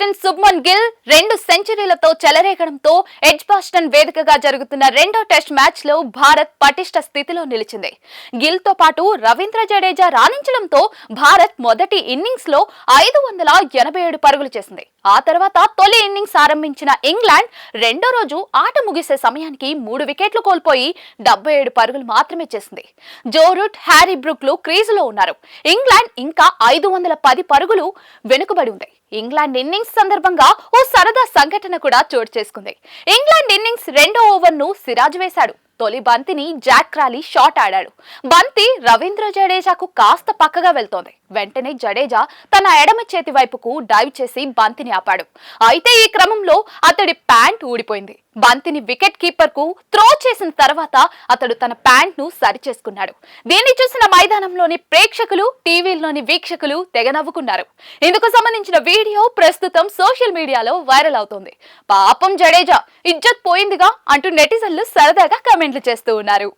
Captain Shubman Gill రెండు సెంచరీలతో చెలరేగడంతో Edgbaston వేదికగా జరుగుతున్న రెండో టెస్ట్ మ్యాచ్లో భారత్ పటిష్ట స్థితిలో నిలిచింది. గిల్తో పాటు రవీంద్ర జడేజా రాణించడంతో భారత్ మొదటి ఇన్నింగ్స్లో ఐదు వందల ఎనభై ఏడు పరుగులు చేసింది. ఆ తర్వాత తొలి ఇన్నింగ్స్ ఆరంభించిన ఇంగ్లాండ్ రెండో రోజు ఆట ముగిసే సమయానికి మూడు వికెట్లు కోల్పోయి డెబ్బై ఏడు పరుగులు మాత్రమే చేసింది. జో రూట్ హ్యారీ బ్రూక్లు క్రీజులో ఉన్నారు. ఇంగ్లాండ్ ఇంకా ఐదు వందల పది పరుగులు వెనుకబడి ఉంది. ఇంగ్లాండ్ ఇన్నింగ్స్ సందర్భంగా ఓ సరదా సంఘటన కూడా చోటు చేసుకుంది. ఇంగ్లాండ్ ఇన్నింగ్స్ రెండో ఓవర్ను సిరాజ్ వేశాడు. తొలి బంతిని జాక్ క్రాలీ షాట్ ఆడాడు. బంతి రవీంద్ర జడేజాకు కాస్త పక్కగా వెళ్తోంది. వెంటనే జడేజా తన ఎడమ చేతి వైపుకు డైవ్ చేసి బంతిని ఆపాడు. అయితే ఈ క్రమంలో అతడి ప్యాంట్ ఊడిపోయింది. బంతిని వికెట్ కీపర్కు త్రో చేసిన తర్వాత అతడు తన ప్యాంట్ను సరిచేసుకున్నాడు. దీన్ని చూసిన మైదానంలోని ప్రేక్షకులు టీవీల్లోని వీక్షకులు తెగ నవ్వుకున్నారు ఇందుకు సంబంధించిన వీడియో ప్రస్తుతం సోషల్ మీడియాలో వైరల్ అవుతోంది. పాపం జడేజా ఇజ్జత్ పోయిందిగా అంటూ నెటిజన్లు సరదాగా కమెంట్లు చేస్తూ ఉన్నారు.